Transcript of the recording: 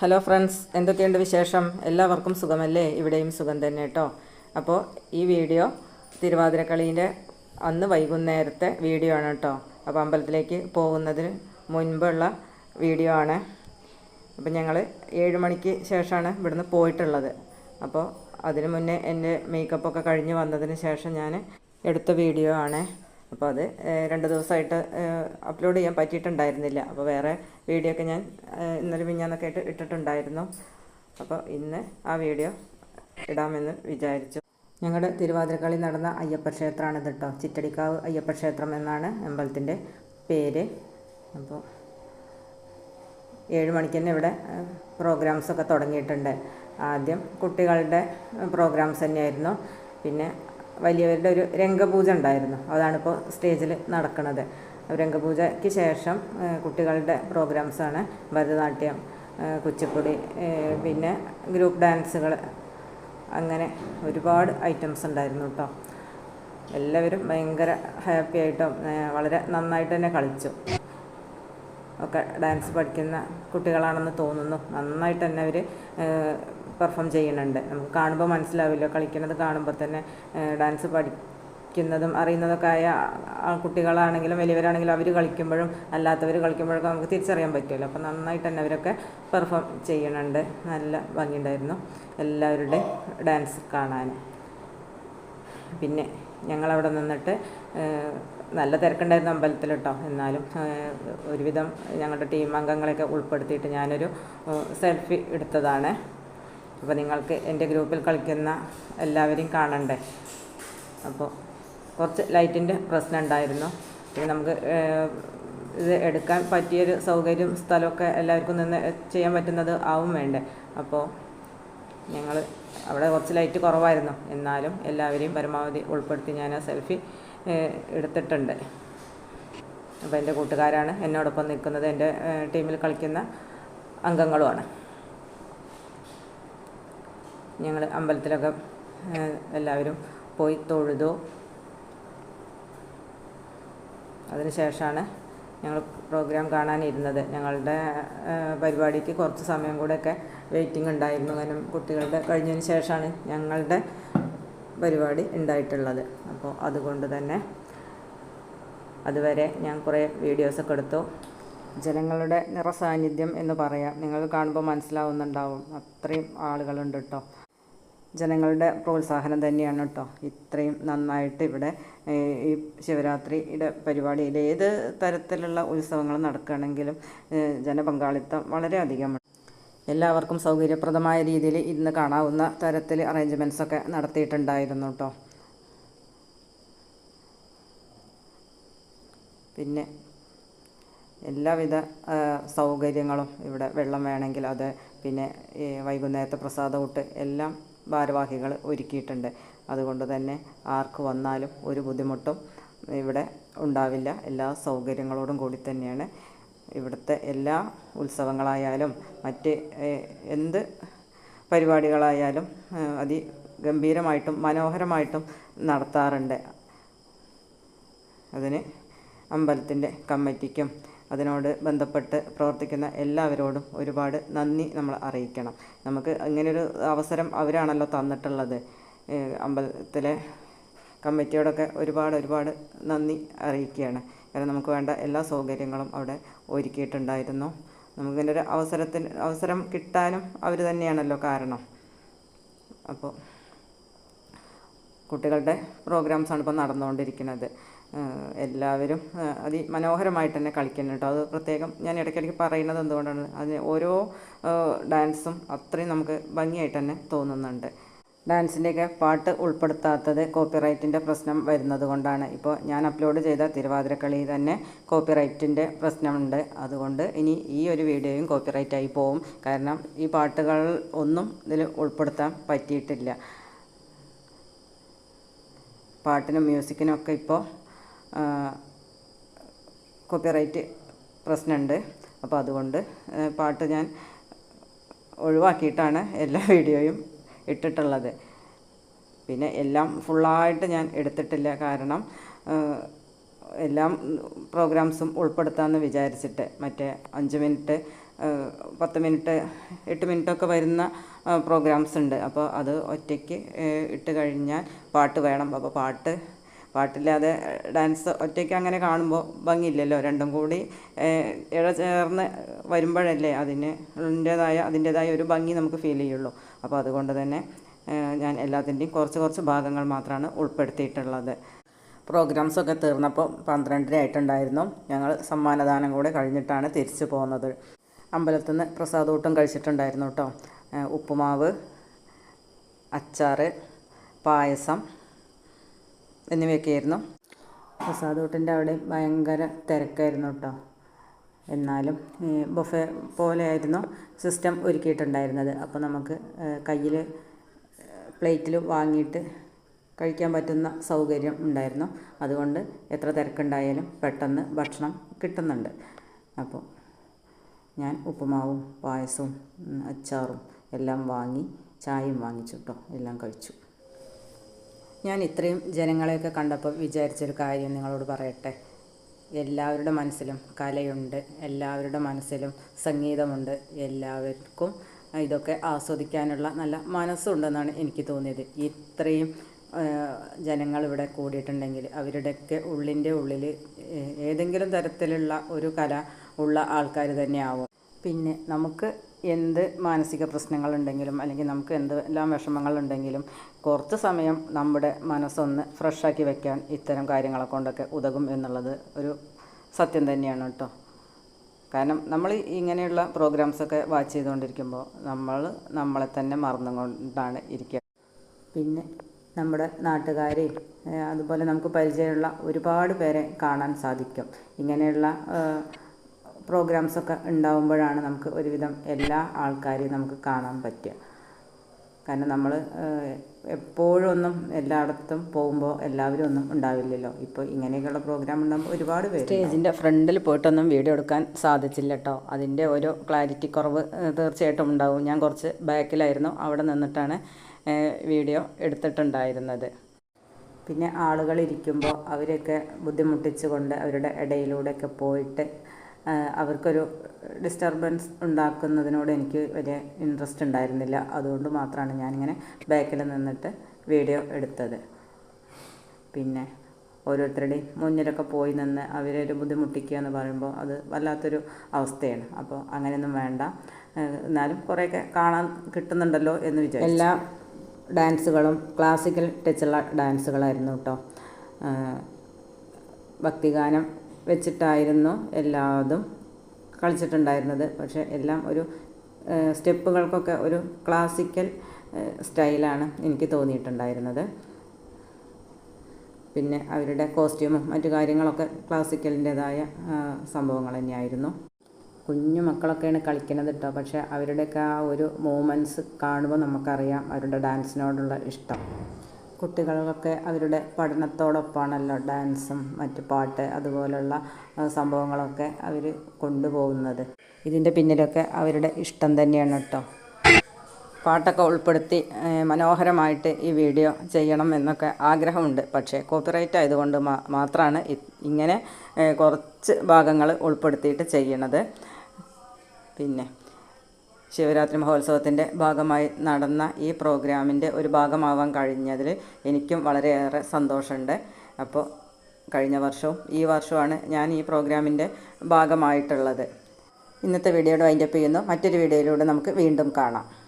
Hello friends എന്തൊക്കെയുണ്ട് വിശേഷം? എല്ലാവർക്കും സുഖമല്ലേ? ഇവിടെയും സുഖം തന്നെ കേട്ടോ അപ്പോൾ ഈ വീഡിയോ തിരുവാതിരക്കളീന്റെ അന്ന് വൈകുന്നേരത്തെ വീഡിയോ ആണ് കേട്ടോ അപ്പോൾ അമ്പലത്തിലേക്ക് പോകുന്നതിന് മുൻപുള്ള വീഡിയോ ആണ്. അപ്പം ഞങ്ങൾ ഏഴ് മണിക്ക് ശേഷമാണ് ഇവിടുന്ന് പോയിട്ടുള്ളത്. അപ്പോൾ അതിന് മുന്നേ എന്റെ മേക്കപ്പൊക്കെ കഴിഞ്ഞ് വന്നതിന് ശേഷം ഞാൻ എടുത്ത വീഡിയോ ആണ്. അപ്പോൾ അത് രണ്ട് ദിവസമായിട്ട് അപ്ലോഡ് ചെയ്യാൻ പറ്റിയിട്ടുണ്ടായിരുന്നില്ല. അപ്പോൾ വേറെ വീഡിയോ ഒക്കെ ഞാൻ ഇന്നലെ മിഞ്ഞാന്നൊക്കെ ആയിട്ട് ഇട്ടിട്ടുണ്ടായിരുന്നു. അപ്പോൾ ഇന്ന് ആ വീഡിയോ ഇടാമെന്ന് വിചാരിച്ചു. ഞങ്ങളുടെ തിരുവാതിരക്കളി നടന്ന അയ്യപ്പ ക്ഷേത്രമാണിത് കേട്ടോ ചിറ്റടിക്കാവ് അയ്യപ്പ ക്ഷേത്രം എന്നാണ് അമ്പലത്തിന്റെ പേര്. അപ്പോൾ ഏഴ് മണിക്ക് തന്നെ ഇവിടെ പ്രോഗ്രാംസൊക്കെ തുടങ്ങിയിട്ടുണ്ട്. ആദ്യം കുട്ടികളുടെ പ്രോഗ്രാംസ് തന്നെയായിരുന്നു. പിന്നെ വലിയവരുടെ ഒരു രംഗപൂജ ഉണ്ടായിരുന്നു. അതാണിപ്പോൾ സ്റ്റേജിൽ നടക്കുന്നത്. രംഗപൂജയ്ക്ക് ശേഷം കുട്ടികളുടെ പ്രോഗ്രാംസാണ് ഭരതനാട്യം കുച്ചിപ്പുടി പിന്നെ ഗ്രൂപ്പ് ഡാൻസുകൾ അങ്ങനെ ഒരുപാട് ഐറ്റംസ് ഉണ്ടായിരുന്നു കേട്ടോ. എല്ലാവരും ഭയങ്കര ഹാപ്പി ആയിട്ടും വളരെ നന്നായിട്ട് തന്നെ കളിച്ചു. ഒക്കെ ഡാൻസ് പഠിക്കുന്ന കുട്ടികളാണെന്ന് തോന്നുന്നു. നന്നായിട്ട് തന്നെ അവർ പെർഫോം ചെയ്യുന്നുണ്ട്. നമുക്ക് കാണുമ്പോൾ മനസ്സിലാവില്ല. കളിക്കുന്നത് കാണുമ്പോൾ തന്നെ ഡാൻസ് ഡാൻസ് പഠിക്കുന്നതും അറിയുന്നതൊക്കെ ആയ കുട്ടികളാണെങ്കിലും വലിയവരാണെങ്കിലും അവർ കളിക്കുമ്പോഴും അല്ലാത്തവർ കളിക്കുമ്പോഴൊക്കെ നമുക്ക് തിരിച്ചറിയാൻ പറ്റുമല്ലോ അപ്പോൾ നന്നായിട്ട് തന്നെ അവരൊക്കെ പെർഫോം ചെയ്യുന്നുണ്ട്. നല്ല ഭംഗിയുണ്ടായിരുന്നു എല്ലാവരുടെ ഡാൻസ് കാണാൻ. പിന്നെ ഞങ്ങളവിടെ നിന്നിട്ട് നല്ല തിരക്കുണ്ടായിരുന്നു അമ്പലത്തിൽ കേട്ടോ എന്നാലും ഒരുവിധം ഞങ്ങളുടെ ടീം അംഗങ്ങളെയൊക്കെ ഉൾപ്പെടുത്തിയിട്ട് ഞാനൊരു സെൽഫി എടുത്തതാണ്. അപ്പോൾ നിങ്ങൾക്ക് എന്റെ ഗ്രൂപ്പിൽ കളിക്കുന്ന എല്ലാവരെയും കാണണ്ടേ? അപ്പോൾ കുറച്ച് ലൈറ്റിന്റെ പ്രശ്നം ഉണ്ടായിരുന്നു. പിന്നെ നമുക്ക് ഇത് എടുക്കാൻ പറ്റിയൊരു സൗകര്യം സ്ഥലമൊക്കെ എല്ലാവർക്കും നിന്ന് ചെയ്യാൻ പറ്റുന്നത് ആവും വേണ്ടേ? അപ്പോൾ ഞങ്ങൾ അവിടെ കുറച്ച് ലൈറ്റ് കുറവായിരുന്നു. എന്നാലും എല്ലാവരെയും പരമാവധി ഉൾപ്പെടുത്തി ഞാൻ ആ സെൽഫി എടുത്തിട്ടുണ്ട്. അപ്പോൾ എന്റെ കൂട്ടുകാരാണ് എന്നോടൊപ്പം നിൽക്കുന്നത്. എന്റെ ടീമിൽ കളിക്കുന്ന അംഗങ്ങളുമാണ്. ഞങ്ങൾ അമ്പലത്തിലൊക്കെ എല്ലാവരും പോയി തൊഴുതു. അതിനുശേഷമാണ് ഞങ്ങൾ പ്രോഗ്രാം കാണാനിരുന്നത്. ഞങ്ങളുടെ പരിപാടിക്ക് കുറച്ച് സമയം കൂടെയൊക്കെ വെയിറ്റിംഗ് ഉണ്ടായിരുന്നു. കാരണം കുട്ടികളുടെ കഴിഞ്ഞതിന് ശേഷമാണ് ഞങ്ങളുടെ പരിപാടി ഉണ്ടായിട്ടുള്ളത്. അപ്പോൾ അതുകൊണ്ട് തന്നെ അതുവരെ ഞാൻ കുറേ വീഡിയോസൊക്കെ എടുത്തു. ജനങ്ങളുടെ നിറസാന്നിധ്യം എന്ന് പറയാം. നിങ്ങൾ കാണുമ്പോൾ മനസ്സിലാവുന്നുണ്ടാവും. അത്രയും ആളുകളുണ്ട് കേട്ടോ. ജനങ്ങളുടെ പ്രോത്സാഹനം തന്നെയാണ് കേട്ടോ. ഇത്രയും നന്നായിട്ട് ഇവിടെ ഈ ശിവരാത്രിയുടെ പരിപാടിയിൽ ഏത് തരത്തിലുള്ള ഉത്സവങ്ങൾ നടക്കുകയാണെങ്കിലും ജനപങ്കാളിത്തം വളരെ വളരെയധികം എല്ലാവർക്കും സൗകര്യപ്രദമായ രീതിയിൽ ഇന്ന് കാണാവുന്ന തരത്തിൽ അറേഞ്ച്മെന്റ്സൊക്കെ നടത്തിയിട്ടുണ്ടായിരുന്നു കേട്ടോ പിന്നെ എല്ലാവിധ സൗകര്യങ്ങളും ഇവിടെ വെള്ളം വേണമെങ്കിൽ അത് പിന്നെ വൈകുന്നേരത്തെ പ്രസാദമൂട്ട് എല്ലാം ഭാരവാഹികൾ ഒരുക്കിയിട്ടുണ്ട്. അതുകൊണ്ട് തന്നെ ആർക്ക് വന്നാലും ഒരു ബുദ്ധിമുട്ടും ഇവിടെ ഉണ്ടാവില്ല. എല്ലാ സൗകര്യങ്ങളോടും കൂടി തന്നെയാണ് ഇവിടുത്തെ എല്ലാ ഉത്സവങ്ങളായാലും മറ്റ് എന്ത് പരിപാടികളായാലും അതി അതിഗംഭീരമായിട്ടും മനോഹരമായിട്ടും നടത്താറുണ്ട്. അതിന് അമ്പലത്തിന്റെ കമ്മിറ്റിക്കും അതിനോട് ബന്ധപ്പെട്ട് പ്രവർത്തിക്കുന്ന എല്ലാവരോടും ഒരുപാട് നന്ദി നമ്മൾ അറിയിക്കണം. നമുക്ക് ഇങ്ങനൊരു അവസരം അവരാണല്ലോ തന്നിട്ടുള്ളത്. അമ്പലത്തിലെ കമ്മിറ്റിയോടൊക്കെ ഒരുപാട് ഒരുപാട് നന്ദി അറിയിക്കുകയാണ്. കാരണം നമുക്ക് വേണ്ട എല്ലാ സൗകര്യങ്ങളും അവിടെ ഒരുക്കിയിട്ടുണ്ടായിരുന്നു. നമുക്കിങ്ങനെ ഒരു അവസരത്തിന് അവസരം കിട്ടാനും അവർ തന്നെയാണല്ലോ കാരണം. അപ്പോൾ കുട്ടികളുടെ പ്രോഗ്രാംസാണ് ഇപ്പോൾ നടന്നുകൊണ്ടിരിക്കുന്നത്. എല്ലാവരും അതി അതിമനോഹരമായിട്ട് തന്നെ കളിക്കുന്നു കേട്ടോ. അത് പ്രത്യേകം ഞാൻ ഇടയ്ക്കിടയ്ക്ക് പറയുന്നത് എന്തുകൊണ്ടാണ് അതിന് ഓരോ ഡാൻസും അത്രയും നമുക്ക് ഭംഗിയായിട്ട് തന്നെ തോന്നുന്നുണ്ട്. ഡാൻസിന്റെയൊക്കെ പാട്ട് ഉൾപ്പെടുത്താത്തത് കോപ്പിറൈറ്റിന്റെ പ്രശ്നം വരുന്നത് കൊണ്ടാണ് ഇപ്പോൾ ഞാൻ അപ്ലോഡ് ചെയ്ത തിരുവാതിരക്കളി തന്നെ കോപ്പിറൈറ്റിന്റെ പ്രശ്നമുണ്ട്. അതുകൊണ്ട് ഇനി ഈ ഒരു വീഡിയോയും കോപ്പിറൈറ്റായി പോവും. കാരണം ഈ പാട്ടുകൾ ഒന്നും ഇതിൽ ഉൾപ്പെടുത്താൻ പറ്റിയിട്ടില്ല. പാട്ടിനും മ്യൂസിക്കിനും ഒക്കെ ഇപ്പോൾ കോപ്പിറൈറ്റ് പ്രശ്നമുണ്ട്. അപ്പോൾ അതുകൊണ്ട് പാട്ട് ഞാൻ ഒഴിവാക്കിയിട്ടാണ് എല്ലാ വീഡിയോയും ഇട്ടിട്ടുള്ളത്. പിന്നെ എല്ലാം ഫുള്ളായിട്ട് ഞാൻ എടുത്തിട്ടില്ല. കാരണം എല്ലാം പ്രോഗ്രാംസും ഉൾപ്പെടുത്താമെന്ന് വിചാരിച്ചിട്ട് മറ്റേ അഞ്ച് മിനിറ്റ് പത്ത് മിനിറ്റ് എട്ട് മിനിറ്റൊക്കെ വരുന്ന പ്രോഗ്രാംസ് ഉണ്ട് അപ്പോൾ അത് ഒറ്റയ്ക്ക് ഇട്ട് കഴിഞ്ഞാൽ പാട്ട് വേണം. അപ്പോൾ പാട്ട് പാട്ടില്ലാതെ ഡാൻസ് ഒറ്റയ്ക്ക് അങ്ങനെ കാണുമ്പോൾ ഭംഗിയില്ലല്ലോ. രണ്ടും കൂടി ഇഴ ചേർന്ന് വരുമ്പോഴല്ലേ അതിന് അതിന്റേതായ അതിന്റേതായ ഒരു ഭംഗി നമുക്ക് ഫീൽ ചെയ്യുള്ളൂ. അപ്പോൾ അതുകൊണ്ട് തന്നെ ഞാൻ എല്ലാത്തിന്റെയും കുറച്ച് കുറച്ച് ഭാഗങ്ങൾ മാത്രമാണ് ഉൾപ്പെടുത്തിയിട്ടുള്ളത്. പ്രോഗ്രാംസൊക്കെ തീർന്നപ്പോൾ പന്ത്രണ്ടര ആയിട്ടുണ്ടായിരുന്നു. ഞങ്ങൾ സമ്മാനദാനം കൂടെ കഴിഞ്ഞിട്ടാണ് തിരിച്ചു പോകുന്നത് അമ്പലത്തിൽ നിന്ന് പ്രസാദൂട്ടം കഴിച്ചിട്ടുണ്ടായിരുന്നു കേട്ടോ. ഉപ്പുമാവ് അച്ചാറ് പായസം എന്നിവയൊക്കെയായിരുന്നു പ്രസാദൂട്ടിന്റെ അവിടെ ഭയങ്കര തിരക്കായിരുന്നു കേട്ടോ. എന്നാലും ബൊഫെ പോലെയായിരുന്നു സിസ്റ്റം ഒരുക്കിയിട്ടുണ്ടായിരുന്നത്. അപ്പോൾ നമുക്ക് കയ്യിൽ പ്ലേറ്റിൽ വാങ്ങിയിട്ട് കഴിക്കാൻ പറ്റുന്ന സൗകര്യം ഉണ്ടായിരുന്നു. അതുകൊണ്ട് എത്ര തിരക്കുണ്ടായാലും പെട്ടെന്ന് ഭക്ഷണം കിട്ടുന്നുണ്ട്. അപ്പോൾ ഞാൻ ഉപ്പുമാവും പായസവും അച്ചാറും എല്ലാം വാങ്ങി ചായയും വാങ്ങിച്ചു കേട്ടോ എല്ലാം കഴിച്ചു. ഞാൻ ഇത്രയും ജനങ്ങളെയൊക്കെ കണ്ടപ്പോൾ വിചാരിച്ചൊരു കാര്യം നിങ്ങളോട് പറയട്ടെ? എല്ലാവരുടെ മനസ്സിലും കലയുണ്ട് എല്ലാവരുടെ മനസ്സിലും സംഗീതമുണ്ട് എല്ലാവർക്കും ഇതൊക്കെ ആസ്വദിക്കാനുള്ള നല്ല മനസ്സുണ്ടെന്നാണ് എനിക്ക് തോന്നിയത്. ഇത്രയും ജനങ്ങൾ ഇവിടെ കൂടിയിട്ടുണ്ടെങ്കിൽ അവരുടെയൊക്കെ ഉള്ളിന്റെ ഉള്ളിൽ ഏതെങ്കിലും തരത്തിലുള്ള ഒരു കല ഉള്ള ആൾക്കാർ തന്നെയാവും. പിന്നെ നമുക്ക് എന്ത് മാനസിക പ്രശ്നങ്ങളുണ്ടെങ്കിലും അല്ലെങ്കിൽ നമുക്ക് എന്തെല്ലാം വിഷമങ്ങളുണ്ടെങ്കിലും കുറച്ച് സമയം നമ്മുടെ മനസ്സൊന്ന് ഫ്രഷാക്കി വെക്കാൻ ഇത്തരം കാര്യങ്ങളെ കൊണ്ടൊക്കെ ഉതകും എന്നുള്ളത് ഒരു സത്യം തന്നെയാണ് കേട്ടോ. കാരണം നമ്മൾ ഇങ്ങനെയുള്ള പ്രോഗ്രാംസൊക്കെ വാച്ച് ചെയ്തുകൊണ്ടിരിക്കുമ്പോൾ നമ്മൾ നമ്മളെ തന്നെ മറന്നുകൊണ്ടാണ് ഇരിക്കുക. പിന്നെ നമ്മുടെ നാട്ടുകാരെയും അതുപോലെ നമുക്ക് പരിചയമുള്ള ഒരുപാട് പേരെ കാണാൻ സാധിക്കും. ഇങ്ങനെയുള്ള പ്രോഗ്രാംസൊക്കെ ഉണ്ടാകുമ്പോഴാണ് നമുക്ക് ഒരുവിധം എല്ലാ ആൾക്കാരെയും നമുക്ക് കാണാൻ പറ്റുക. കാരണം നമ്മൾ എപ്പോഴൊന്നും ഒന്നും എല്ലായിടത്തും പോകുമ്പോൾ എല്ലാവരും ഒന്നും ഉണ്ടാവില്ലല്ലോ. ഇപ്പോൾ ഇങ്ങനെയൊക്കെയുള്ള പ്രോഗ്രാം ഉണ്ടാകുമ്പോൾ ഒരുപാട് പേര് സ്റ്റേജിന്റെ ഫ്രണ്ടിൽ പോയിട്ടൊന്നും വീഡിയോ എടുക്കാൻ സാധിച്ചില്ല കേട്ടോ. അതിന്റെ ഒരു ക്ലാരിറ്റി കുറവ് തീർച്ചയായിട്ടും ഉണ്ടാവും. ഞാൻ കുറച്ച് ബാക്കിലായിരുന്നു. അവിടെ നിന്നിട്ടാണ് വീഡിയോ എടുത്തിട്ടുണ്ടായിരുന്നത്. പിന്നെ ആളുകൾ ഇരിക്കുമ്പോൾ അവരെയൊക്കെ ബുദ്ധിമുട്ടിച്ചുകൊണ്ട് അവരുടെ ഇടയിലൂടെയൊക്കെ പോയിട്ട് അവർക്കൊരു ഡിസ്റ്റർബൻസ് ഉണ്ടാക്കുന്നതിനോട് എനിക്ക് വലിയ ഇൻട്രസ്റ്റ് ഉണ്ടായിരുന്നില്ല. അതുകൊണ്ട് മാത്രമാണ് ഞാനിങ്ങനെ ബാക്കിൽ നിന്നിട്ട് വീഡിയോ എടുത്തത്. പിന്നെ ഓരോരുത്തരുടെയും മുന്നിലൊക്കെ പോയി നിന്ന് അവരെ ഒരു ബുദ്ധിമുട്ടിക്കുക എന്ന് പറയുമ്പോൾ അത് വല്ലാത്തൊരു അവസ്ഥയാണ്. അപ്പോൾ അങ്ങനെയൊന്നും വേണ്ട. എന്നാലും കുറേയൊക്കെ കാണാൻ കിട്ടുന്നുണ്ടല്ലോ എന്ന് വിചാരിച്ചു. എല്ലാ ഡാൻസുകളും ക്ലാസിക്കൽ ടച്ചുള്ള ഡാൻസുകളായിരുന്നു കേട്ടോ. ഭക്തിഗാനം വെച്ചിട്ടായിരുന്നു എല്ലാതും കളിച്ചിട്ടുണ്ടായിരുന്നത്. പക്ഷേ എല്ലാം ഒരു സ്റ്റെപ്പുകൾക്കൊക്കെ ഒരു ക്ലാസിക്കൽ സ്റ്റൈലാണ് എനിക്ക് തോന്നിയിട്ടുണ്ടായിരുന്നത്. പിന്നെ അവരുടെ കോസ്റ്റ്യൂമും മറ്റു കാര്യങ്ങളൊക്കെ ക്ലാസിക്കലിന്റെതായ സംഭവങ്ങൾ തന്നെയായിരുന്നു. കുഞ്ഞു മക്കളൊക്കെയാണ് കളിക്കുന്നത് കേട്ടോ പക്ഷേ അവരുടെയൊക്കെ ആ ഒരു മൂമെന്റ്സ് കാണുമ്പോൾ നമുക്കറിയാം അവരുടെ ഡാൻസിനോടുള്ള ഇഷ്ടം. കുട്ടികളൊക്കെ അവരുടെ പഠനത്തോടൊപ്പമാണല്ലോ ഡാൻസും മറ്റു പാട്ട് അതുപോലുള്ള സംഭവങ്ങളൊക്കെ അവർ കൊണ്ടുപോകുന്നത്. ഇതിന്റെ പിന്നിലൊക്കെ അവരുടെ ഇഷ്ടം തന്നെയാണ് കേട്ടോ. പാട്ടൊക്കെ ഉൾപ്പെടുത്തി മനോഹരമായിട്ട് ഈ വീഡിയോ ചെയ്യണം എന്നൊക്കെ ആഗ്രഹമുണ്ട്. പക്ഷേ കോപ്പിറൈറ്റ് ആയതുകൊണ്ട് മാത്രമാണ് ഇങ്ങനെ കുറച്ച് ഭാഗങ്ങൾ ഉൾപ്പെടുത്തിയിട്ട് ചെയ്യണത്. പിന്നെ ശിവരാത്രി മഹോത്സവത്തിന്റെ ഭാഗമായി നടന്ന ഈ പ്രോഗ്രാമിന്റെ ഒരു ഭാഗമാവാൻ കഴിഞ്ഞതിൽ എനിക്കും വളരെയേറെ സന്തോഷമുണ്ട്. അപ്പോൾ കഴിഞ്ഞ വർഷവും ഈ വർഷവുമാണ് ഞാൻ ഈ പ്രോഗ്രാമിന്റെ ഭാഗമായിട്ടുള്ളത്. ഇന്നത്തെ വീഡിയോയുടെ വൈൻഡപ്പ് ചെയ്യുന്നു. മറ്റൊരു വീഡിയോയിലൂടെ നമുക്ക് വീണ്ടും കാണാം.